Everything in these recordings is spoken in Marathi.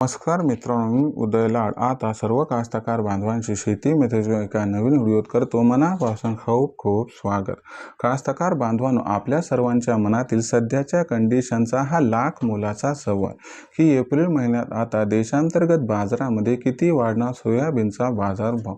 नमस्कार मित्रांनो मी उदय लाड. आता सर्व कास्तकार बांधवांची शेती मेथेच्या एका नवीन व्हिडिओत करतो. मनापासून खूप खूप स्वागत. कास्तकार बांधवांनो आपल्या सर्वांच्या मनातील सध्याच्या कंडिशनचा हा लाख मोलाचा सवाल. की एप्रिल महिन्यात आता देशांतर्गत बाजारामध्ये किती वाढणार सोयाबीनचा बाजारभाव?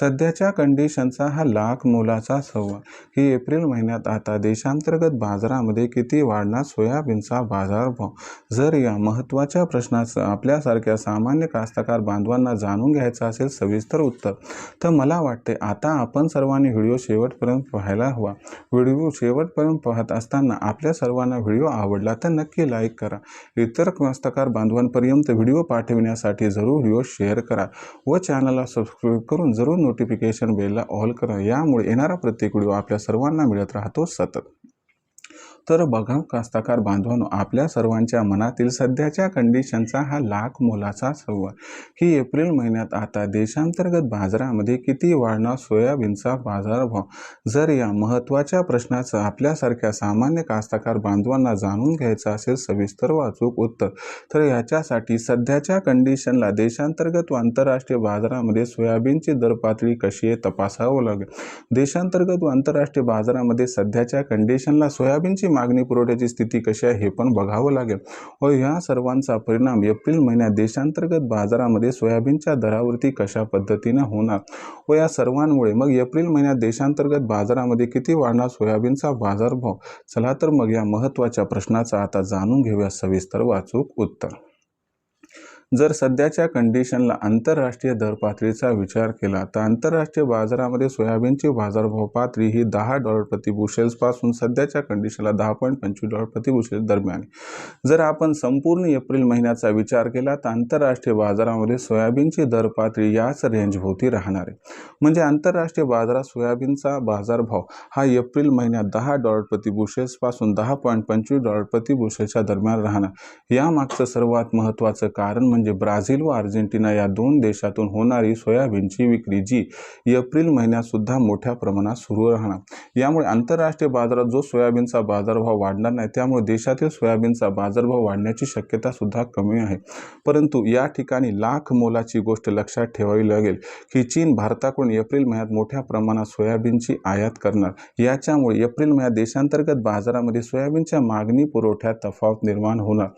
सध्याच्या कंडिशनचा हा लाख मोलाचा सवाल. की एप्रिल महिन्यात आता देशांतर्गत बाजारामध्ये किती वाढणार सोयाबीनचा बाजारभाव? जर या महत्त्वाच्या प्रश्नाचं आपल्या आपल्यासारख्या सामान्य कास्तकार बांधवांना जाणून घ्यायचं असेल सविस्तर उत्तर तर मला वाटते आता आपण सर्वांनी व्हिडिओ शेवटपर्यंत पाहायला हवा. व्हिडिओ शेवटपर्यंत पाहत असताना आपल्या सर्वांना व्हिडिओ आवडला तर नक्की लाईक करा. इतर कास्तकार बांधवांपर्यंत व्हिडिओ पाठविण्यासाठी जरूर व्हिडिओ शेअर करा व चॅनलला सबस्क्राईब करून जरूर नोटिफिकेशन बेलला ऑल करा. यामुळे येणारा प्रत्येक व्हिडिओ आपल्या सर्वांना मिळत राहतो सतत. तर बघा कास्तकार बांधवांनो आपल्या सर्वांच्या मनातील सध्याच्या कंडिशनचा हा लाख मोलाचा सव्वा. की एप्रिल महिन्यात आता देशांतर्गत बाजारामध्ये किती वाढणार सोयाबीनचा बाजारभाव? जर या महत्त्वाच्या प्रश्नाचं आपल्यासारख्या सामान्य कास्तकार बांधवांना जाणून घ्यायचं असेल सविस्तर वाचूक उत्तर. तर याच्यासाठी सध्याच्या कंडिशनला देशांतर्गत व आंतरराष्ट्रीय बाजारामध्ये सोयाबीनची दर पातळी कशी आहे तपासावं लागेल. देशांतर्गत व आंतरराष्ट्रीय बाजारामध्ये सध्याच्या कंडिशनला सोयाबीनची मागणी पुरवठ्याची स्थिती कशी आहे हे पण बघावं लागेल. व ह्या सर्वांचा परिणाम एप्रिल महिन्यात देशांतर्गत बाजारामध्ये सोयाबीनच्या दरावरती कशा पद्धतीनं होणार? व या सर्वांमुळे मग एप्रिल महिन्यात देशांतर्गत बाजारामध्ये किती वाढणार सोयाबीनचा बाजारभाव? चला तर मग या महत्त्वाच्या प्रश्नाचा आता जाणून घेऊया. सविस्तर वाचूक उत्तर. जर सध्याच्या कंडिशनला आंतरराष्ट्रीय दर पातळीचा विचार केला तर आंतरराष्ट्रीय बाजारामध्ये सोयाबीनची बाजारभाव पातळी ही दहा डॉलर प्रति बुशेल्सपासून सध्याच्या कंडिशनला दहा पॉईंट पंचवीस डॉलर प्रति बुशेल्स दरम्यान आहे. जर आपण संपूर्ण एप्रिल महिन्याचा विचार केला तर आंतरराष्ट्रीय बाजारामध्ये सोयाबीनची दर पातळी याच रेंजभोवती राहणार आहे म्हणजे आंतरराष्ट्रीय बाजारात सोयाबीनचा बाजारभाव हा एप्रिल महिन्यात दहा डॉलर प्रति बुशेल्सपासून दहा पॉईंट पंचवीस डॉलर प्रति बुशेल्सच्या दरम्यान राहणार यामागचं सर्वात महत्त्वाचं कारण म्हणजे म्हणजे ब्राझील व अर्जेंटिना या दोन देशातून होणारी सोयाबीनची विक्री जी एप्रिल महिन्यात सुद्धा मोठ्या प्रमाणात सुरू राहणार. यामुळे आंतरराष्ट्रीय बाजारात जो सोयाबीनचा बाजारभाव वाढणार नाही त्यामुळे देशातील सोयाबीनचा बाजारभाव वाढण्याची शक्यता सुद्धा कमी आहे. परंतु या ठिकाणी लाख मोलाची गोष्ट लक्षात ठेवावी लागेल की चीन भारताकडून एप्रिल महिन्यात मोठ्या प्रमाणात सोयाबीनची आयात करणार. याच्यामुळे एप्रिल महिन्यात देशांतर्गत बाजारामध्ये सोयाबीनच्या मागणी पुरवठ्यात तफावत निर्माण होणार.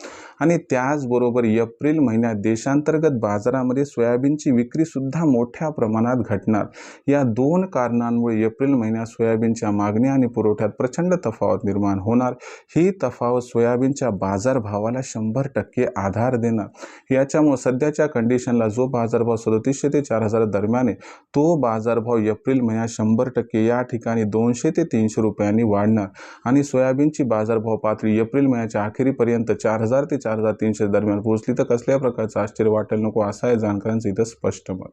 आणि त्याचबरोबर एप्रिल महिन्यात देशांतर्गत बाजारामध्ये सोयाबीनची विक्रीसुद्धा मोठ्या प्रमाणात घटणार. या दोन कारणांमुळे एप्रिल महिन्यात सोयाबीनच्या मागणी आणि पुरवठ्यात प्रचंड तफावत निर्माण होणार. ही तफावत सोयाबीनच्या बाजारभावाला शंभर टक्के आधार देणार. याच्यामुळे सध्याच्या कंडिशनला जो बाजारभाव सदतीसशे ते चार हजार दरम्यान आहे तो बाजारभाव एप्रिल महिन्यात शंभर टक्के या ठिकाणी दोनशे ते तीनशे रुपयांनी वाढणार. आणि सोयाबीनची बाजारभाव पातळी एप्रिल महिन्याच्या अखेरीपर्यंत चार हजार ते चार चार हजार तीनशे दरम्यान पोहोचली तर कसल्या प्रकारचं आश्चर्य वाटेल नको असं आहे जाणकारांचं इथं स्पष्ट मत.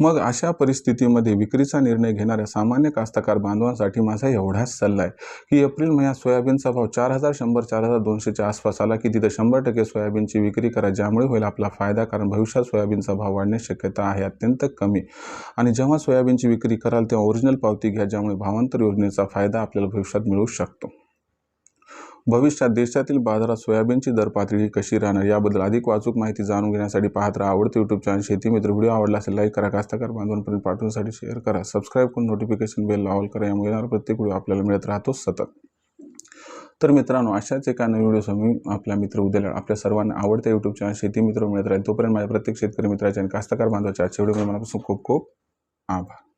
मग अशा परिस्थितीमध्ये विक्रीचा निर्णय घेणाऱ्या सामान्य कास्तकार बांधवांसाठी माझा एवढाच सल्ला आहे की एप्रिल महिन्यात सोयाबीनचा भाव चार हजार शंभर चार हजार दोनशेच्या आसपास आला की तिथं शंभर टक्के सोयाबीनची विक्री करा ज्यामुळे होईल आपला फायदा कारण भविष्यात सोयाबीनचा भाव वाढण्याची शक्यता आहे अत्यंत कमी. आणि जेव्हा सोयाबीनची विक्री कराल तेव्हा ओरिजिनल पावती घ्या ज्यामुळे भावांतर योजनेचा फायदा आपल्याला भविष्यात मिळू शकतो. भविष्यात देशातील बाजारात सोयाबीनची दर पातळी कशी राहणार याबद्दल अधिक वाचूक माहिती जाणून घेण्यासाठी पाहत राहा. आवडते यूट्यूब चॅनल शेती मित्र व्हिडिओ आवडला असेल लाईक करा. कास्तकार बांधवांपर्यंत पाठवण्यासाठी शेअर करा. सबस्क्राईब करून नोटिफिकेशन बेल ऑल करा. यामुळे येणारा प्रत्येक व्हिडिओ आपल्याला मिळत राहतो सतत. तर मित्रांनो अशाच एका नवीन व्हिडिओ मी आपला मित्र उद्याला आपल्या सर्वांना आवडत्या यूट्यूब चॅनल शेती मित्र मिळत राहील. तोपर्यंत माझ्या प्रत्येक शेतकरी मित्राच्या आणि कास्तकार बांधवाच्या आजच्या व्हिडिओमध्ये मनापासून खूप खूप आभार.